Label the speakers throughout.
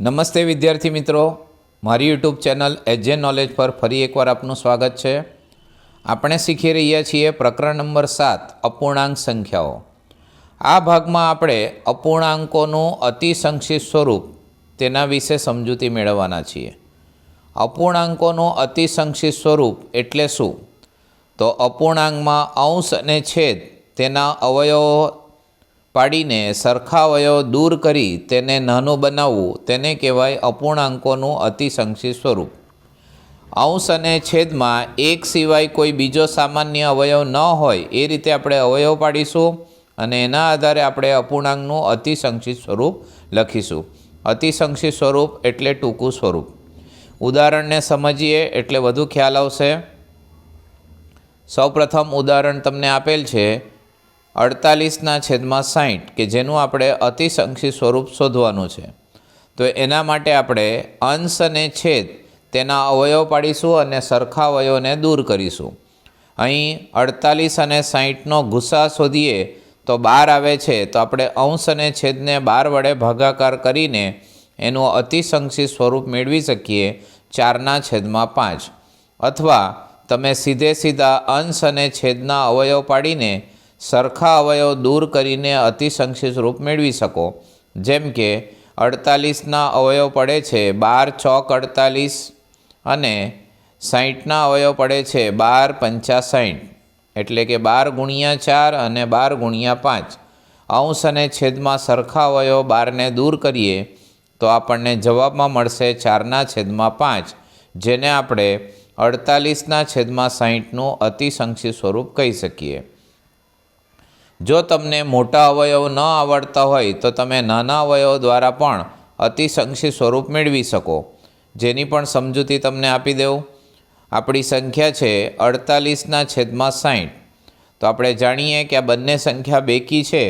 Speaker 1: નમસ્તે વિદ્યાર્થી મિત્રો. મારી યુટ્યુબ ચેનલ એજે નોલેજ પર ફરી એકવાર આપનું સ્વાગત છે. આપણે શીખી રહ્યા છીએ પ્રકરણ નંબર સાત, અપૂર્ણાંક સંખ્યાઓ. આ ભાગમાં આપણે અપૂર્ણાંકોનું અતિસંક્ષિત સ્વરૂપ તેના વિશે સમજૂતી મેળવવાના છીએ. અપૂર્ણાંકોનું અતિસંક્ષિત સ્વરૂપ એટલે શું? તો અપૂર્ણાંકમાં અંશ અને છેદ તેના અવયવો પાડીને સરખા અવયવ દૂર કરી તેને નાનું બનાવવું, તેને કહેવાય અપૂર્ણાંકોનું અતિસંક્ષિત સ્વરૂપ. અંશ અને છેદમાં એક સિવાય કોઈ બીજો સામાન્ય અવયવ ન હોય એ રીતે આપણે અવયવ પાડીશું અને એના આધારે આપણે અપૂર્ણાંકનું અતિસંક્ષિત સ્વરૂપ લખીશું. અતિસંક્ષિત સ્વરૂપ એટલે ટૂંકું સ્વરૂપ. ઉદાહરણને સમજીએ એટલે વધુ ખ્યાલ આવશે. સૌપ્રથમ ઉદાહરણ તમને આપેલ છે અડતાલીસના છેદમાં સાઠ કે જેનું આપણે અતિસંક્ષિપ્ત સ્વરૂપ શોધવાનું છે. તો એના માટે આપણે અંશ અને છેદ તેના અવયવ પાડીશું અને સરખા અવયવને દૂર કરીશું. અહીં અડતાલીસ અને સાહીઠનો ગુસ્સા શોધીએ તો બાર આવે છે, તો આપણે અંશ અને છેદને બાર વડે ભાગાકાર કરીને એનું અતિસંક્ષિપ્ત સ્વરૂપ મેળવી શકીએ ચારના છેદમાં પાંચ. અથવા તમે સીધે સીધા અંશ અને છેદના અવયવ પાડીને સરખા અવયવ દૂર કરીને અતિસંક્ષિપ્ત રૂપ મેળવી શકો. જેમ કે, અડતાલીસના અવયવ પડે છે, બાર ચોક અડતાલીસ અને સાહીઠના અવયવ પડે છે, બાર, પંચા સાહીઠ એટલે કે બાર ગુણ્યા ચાર અને બાર ગુણ્યા પાંચ. અંશ અને છેદમાં સરખા અવયવ બારને દૂર કરીએ, તો આપણને જવાબમાં મળશે ચારના છેદમાં પાંચ, જેને આપણે અડતાલીસના છેદમાં સાહીઠનું અતિસંક્ષિપ્ત સ્વરૂપ કહી શકીએ. જો તમને મોટા અવયવ ન આવડતા હોય, તો તમે નાના અવયવ દ્વારા પણ અતિસંક્ષિપ્ત સ્વરૂપ મેળવી શકો. જેની પણ સમજૂતી તમને આપી દેવું આપણી સંખ્યા છે અડતાલીસના છેદમાં સાઠ તો આપણે જાણીએ કે આ બંને સંખ્યા બેકી છે,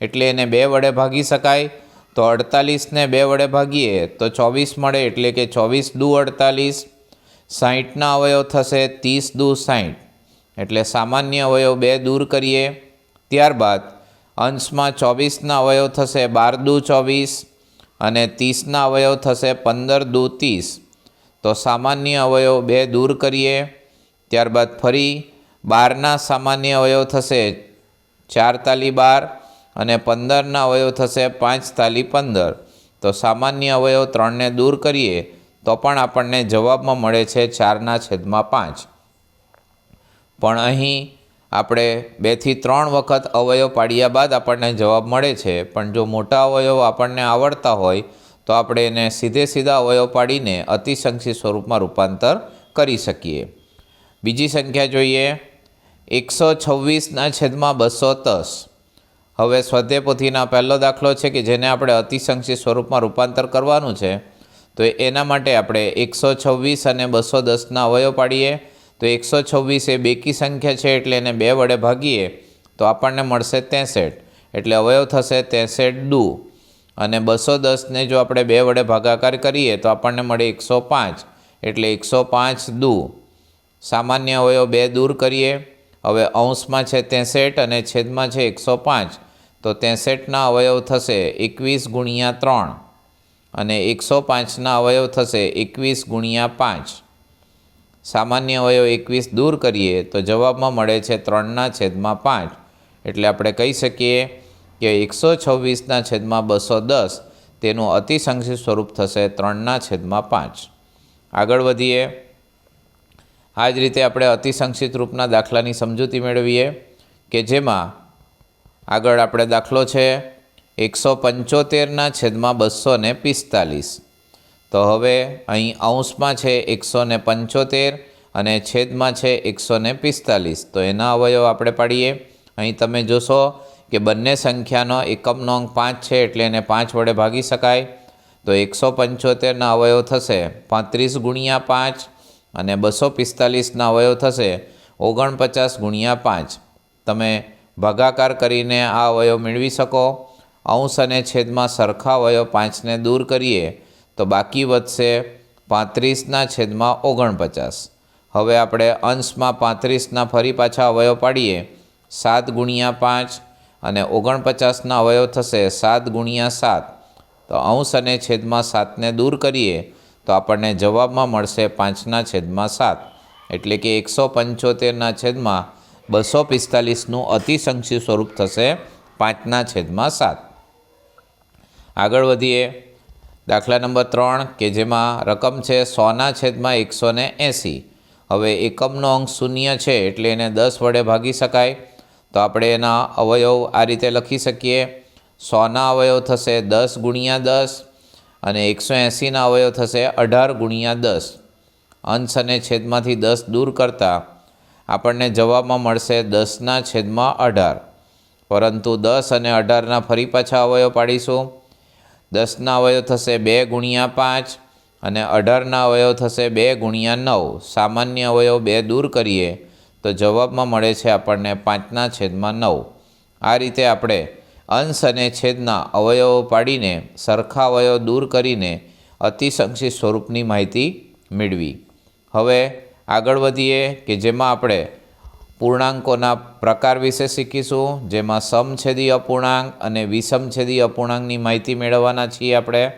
Speaker 1: એટલે એને બે વડે ભાગી શકાય. તો અડતાલીસને બે વડે ભાગીએ, તો ચોવીસ મળે, એટલે કે ચોવીસ દુ અડતાલીસ. સાહીઠના અવયવ થશે ત્રીસ દુ સાહીઠ એટલે સામાન્ય અવયવ બે દૂર કરીએ. ત્યારબાદ અંશમાં ચોવીસના અવયવ થશે બાર દુ ચોવીસ અને ત્રીસના અવયવ થશે પંદર દુ ત્રીસ. તો સામાન્ય અવયવ બે દૂર કરીએ. ત્યારબાદ ફરી બારના સામાન્ય અવયવ થશે ચાર તાલી બાર અને પંદરના અવયવ થશે પાંચ તાલી પંદર. તો સામાન્ય અવયવ ત્રણને દૂર કરીએ તો પણ આપણને જવાબમાં મળે છે ચારના છેદમાં પાંચ. પણ અહીં આપણે બેથી ત્રણ વખત અવયવ પાડ્યા બાદ આપણને જવાબ મળે છે. પણ જો મોટા અવયવ આપણને આવડતા હોય, તો આપણે એને સીધે સીધા અવયવ પાડીને અતિસંક્ષિપ્ત સ્વરૂપમાં રૂપાંતર કરી શકીએ. બીજી સંખ્યા જોઈએ. એકસો છવ્વીસના છેદમાં બસો દસ. હવે સ્વાધ્યાય પોથીના પહેલો દાખલો છે કે જેને આપણે અતિસંક્ષિપ્ત સ્વરૂપમાં રૂપાંતર કરવાનું છે. તો એના માટે આપણે એકસો છવ્વીસ અને બસો દસના અવયવ પાડીએ. તો એકસો છવ્વીસ એ બેકી સંખ્યા છે એટલે એને બે વડે ભાગીએ તો આપણને મળશે ત્રેસઠ. એટલે અવયવ થશે ત્રેસઠ દુ. અને બસો દસને જો આપણે બે વડે ભાગાકાર કરીએ તો આપણને મળે એકસો પાંચ. એટલે એકસો પાંચ દુ. સામાન્ય અવયવ બે દૂર કરીએ. હવે અંશમાં છે ત્રેસઠ અને છેદમાં છે એકસો પાંચ. તો ત્રેસઠના અવયવ થશે એકવીસ ગુણ્યા ત્રણ. અને એકસો પાંચના અવયવ થશે એકવીસ ગુણ્યા પાંચ. સામાન્ય અવયવ એકવીસ દૂર કરીએ તો જવાબમાં મળે છે ત્રણના છેદમાં પાંચ. એટલે આપણે કહી શકીએ કે એકસો છવ્વીસના છેદમાં બસો દસ તેનું અતિસંક્ષિપ્ત સ્વરૂપ થશે ત્રણના છેદમાં પાંચ. આગળ વધીએ. આ જ રીતે આપણે અતિસંક્ષિપ્ત રૂપના દાખલાની સમજૂતી મેળવીએ કે જેમાં આગળ આપણે દાખલો છે એકસો પંચોતેરના છેદમાં બસો ને પિસ્તાલીસ. તો હવે અહીં અંશમાં છે એકસો ને પંચોતેર અને છેદમાં છે એકસો ને પિસ્તાલીસ. તો એના અવયવ આપણે પાડીએ. અહીં તમે જોશો કે બંને સંખ્યાનો એકમનો અંક પાંચ છે એટલે એને પાંચ વડે ભાગી શકાય. તો એકસો પંચોતેરના અવયવ થશે પાંત્રીસ ગુણ્યા પાંચ અને બસો પિસ્તાલીસના અવયવ થશે ઓગણપચાસ ગુણ્યા પાંચ. તમે ભાગાકાર કરીને આ અવયવ મેળવી શકો. અંશ અને છેદમાં સરખા અવયવ પાંચને દૂર કરીએ. તો બાકી વધશે પાંત્રીસના છેદમાં ઓગણપચાસ. હવે આપણે અંશમાં પાંત્રીસના ફરી પાછા અવયવ પાડીએ. સાત ગુણ્યા પાંચ અને ઓગણપચાસના અવયવ થશે સાત ગુણ્યા સાત. તો અંશ અને છેદમાં સાતને દૂર કરીએ તો આપણને જવાબમાં મળશે પાંચના છેદમાં સાત. એટલે કે એકસો પંચોતેરના છેદમાં બસો પિસ્તાલીસનું અતિસંક્ષી સ્વરૂપ થશે પાંચના છેદમાં સાત. આગળ વધીએ. દાખલા નંબર ત્રણ, કે જેમાં રકમ છે સોના છેદમાં એકસો ને એંસી. હવે એકમનો અંક શૂન્ય છે, એટલે એને દસ વડે ભાગી શકાય. તો આપણે એના અવયવ આ રીતે લખી શકીએ. સોના અવયવ થશે દસ ગુણ્યા દસ અને એકસો એંસીના અવયવ થશે અઢાર ગુણ્યા દસ. અંશ અને છેદમાંથી દસ દૂર કરતાં આપણને જવાબમાં મળશે દસના છેદમાં અઢાર. પરંતુ દસ અને અઢારના ફરી પાછા અવયવ પાડીશું. દસના અવયવ થશે બે ગુણ્યા પાંચ અને અઢારના અવયવ થશે બે ગુણ્યા નવ. સામાન્ય અવયવ બે દૂર કરીએ તો જવાબમાં મળે છે આપણને પાંચના છેદમાં નવ. આ રીતે આપણે અંશ અને છેદના અવયવો પાડીને સરખા અવયવ દૂર કરીને અતિસંક્ષિત સ્વરૂપની માહિતી મેળવી. હવે આગળ વધીએ કે જેમાં આપણે પૂર્ણાંકોના પ્રકાર વિશે શીખીશું, જેમાં સમછેદી અપૂર્ણાંક અને વિષમછેદી અપૂર્ણાંકની માહિતી મેળવવાના છીએ આપણે.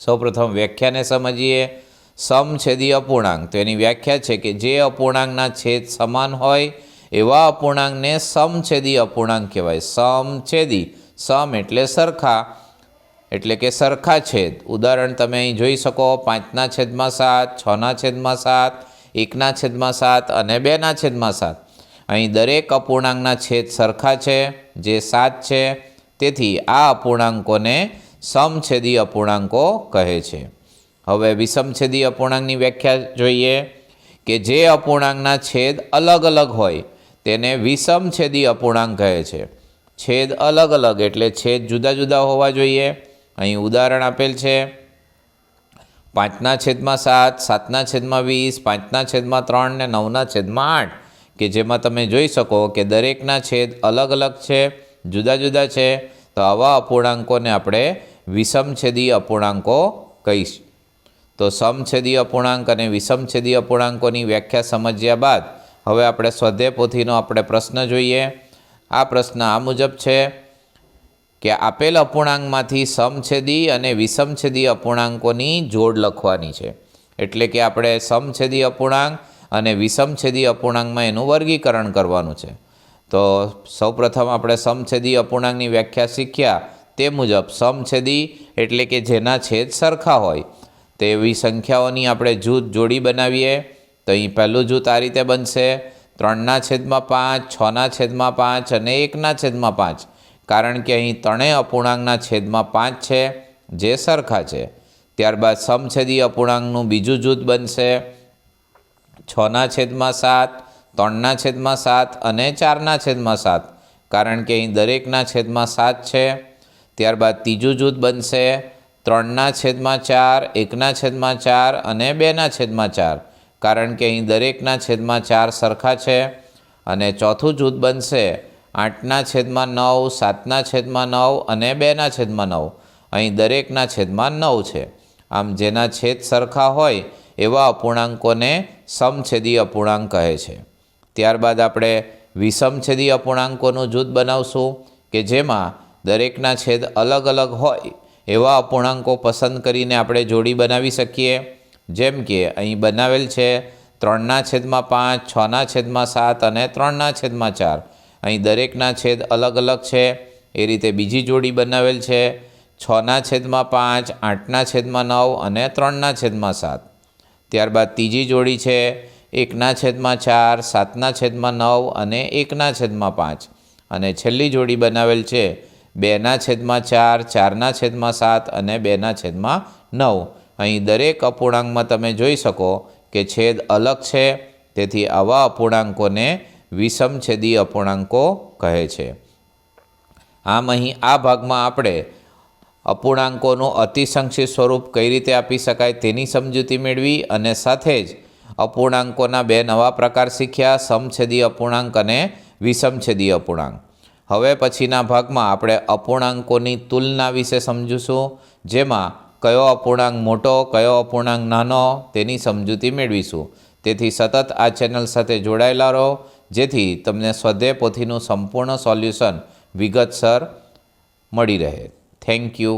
Speaker 1: સૌપ્રથમ વ્યાખ્યાને સમજીએ. સમછેદી અપૂર્ણાંક, તો એની વ્યાખ્યા છે કે જે અપૂર્ણાંકના છેદ સમાન હોય, એવા અપૂર્ણાંકને સમછેદી અપૂર્ણાંક કહેવાય. સમછેદી, સમ એટલે સરખા, એટલે કે સરખા છેદ. ઉદાહરણ તમે અહીં જોઈ શકો, પાંચના છેદમાં સાત, છના છેદમાં સાત એકના છેદમાં સાત અને બેના છેદમાં સાત. અહીં દરેક અપૂર્ણાંકના છેદ સરખા છે, જે સાત છે, તેથી આ અપૂર્ણાંકોને સમછેદી અપૂર્ણાંકો કહે છે. હવે વિષમછેદી અપૂર્ણાંકની વ્યાખ્યા જોઈએ કે જે અપૂર્ણાંકના છેદ અલગ અલગ હોય તેને વિષમછેદી અપૂર્ણાંક કહે છે. છેદ અલગ અલગ એટલે છેદ જુદા જુદા હોવા જોઈએ. અહીં ઉદાહરણ આપેલ છે પાંચના છેદમાં સાત, સાતના છેદમાં વીસ, પાંચના છેદમાં ત્રણ ને નવના છેદમાં આઠ, કે જેમાં તમે જોઈ શકો કે દરેકના છેદ અલગ અલગ છે, જુદા જુદા છે, તો આવા અપૂર્ણાંકોને આપણે વિષમછેદી અપૂર્ણાંકો કહીશ. તો સમછેદી અપૂર્ણાંક અને વિષમછેદી અપૂર્ણાંકોની વ્યાખ્યા સમજ્યા બાદ, હવે આપણે સ્વાધ્યાય પોથીનો આપણે પ્રશ્ન જોઈએ. આ પ્રશ્ન આ મુજબ છે. કે આપેલ અપૂર્ણાંકમાંથી સમછેદી અને વિષમછેદી અપૂર્ણાંકોની જોડ લખવાની છે. એટલે કે આપણે સમછેદી અપૂર્ણાંક અને વિષમછેદી અપૂર્ણાંકમાં એનું વર્ગીકરણ કરવાનું છે. તો સૌપ્રથમ આપણે સમછેદી અપૂર્ણાંકની વ્યાખ્યા શીખ્યા. તે મુજબ સમછેદી એટલે કે જેના છેદ સરખા હોય. તેવી સંખ્યાઓની આપણે જૂથ જોડી બનાવીએ. તો અહીં પહેલું જૂથ આ રીતે બનશે. ત્રણના છેદમાં પાંચ છના છેદમાં પાંચ અને એકના છેદમાં પાંચ. કારણ કે અહીં ત્રણેય અપૂર્ણાંકના છેદમાં પાંચ છે, જે સરખા છે. ત્યારબાદ સમછેદી અપૂર્ણાંકનું બીજું જૂથ બનશે. છના છેદમાં સાત, ત્રણના છેદમાં સાત અને ચારના છેદમાં સાત. કારણ કે અહીં દરેકના છેદમાં સાત છે. ત્યારબાદ ત્રીજું જૂથ બનશે. ત્રણના છેદમાં ચાર, એકના છેદમાં ચાર અને બેના છેદમાં ચાર. કારણ કે અહીં દરેકના છેદમાં ચાર સરખા છે અને ચોથું જૂથ બનશે. આઠના છેદમાં નવ, સાતના છેદમાં નવ અને બેના છેદમાં નવ. અહીં દરેકના છેદમાં નવ છે. આમ જેના છેદ સરખા હોય એવા અપૂર્ણાંકોને સમછેદી અપૂર્ણાંક કહે છે. ત્યારબાદ આપણે વિષમછેદી અપૂર્ણાંકોનું જૂથ બનાવશું કે જેમાં દરેકના છેદ અલગ અલગ હોય એવા અપૂર્ણાંકો પસંદ કરીને આપણે જોડી બનાવી શકીએ. જેમ કે અહીં બનાવેલ છે ત્રણના છેદમાં પાંચ, છના છેદમાં સાત અને ત્રણના છેદમાં ચાર. અહીં દરેકના છેદ અલગ અલગ છે. એ રીતે બીજી જોડી બનાવેલ છે. છના છેદમાં પાંચ, આઠના છેદમાં નવ અને ત્રણના છેદમાં સાત. ત્યારબાદ ત્રીજી જોડી છે. એકના છેદમાં ચાર, સાતના છેદમાં નવ અને એકના છેદમાં પાંચ. અને છેલ્લી જોડી બનાવેલ છે. બેના છેદમાં ચાર, ચારના છેદમાં સાત અને બેના છેદમાં નવ. અહીં દરેક અપૂર્ણાંકમાં તમે જોઈ શકો કે છેદ અલગ છે. તેથી આવા અપૂર્ણાંકોને વિષમછેદી અપૂર્ણાંકો કહે છે. આમ અહીં આ ભાગમાં આપણે અપૂર્ણાંકોનું અતિસંક્ષિપ્ત સ્વરૂપ કઈ રીતે આપી શકાય તેની સમજૂતી મેળવી અને સાથે જ અપૂર્ણાંકોના બે નવા પ્રકાર શીખ્યા સમછેદી અપૂર્ણાંક અને વિષમછેદી અપૂર્ણાંક. હવે પછીના ભાગમાં આપણે અપૂર્ણાંકોની તુલના વિશે સમજીશું, જેમાં કયો અપૂર્ણાંક મોટો, કયો અપૂર્ણાંક નાનો તેની સમજૂતી મેળવીશું. તેથી સતત આ ચેનલ સાથે જોડાયેલા રહો. જેથી તમને સ્વાધ્યાય પોથીનું સંપૂર્ણ સોલ્યુશન વિગતસર મળી રહે. Thank you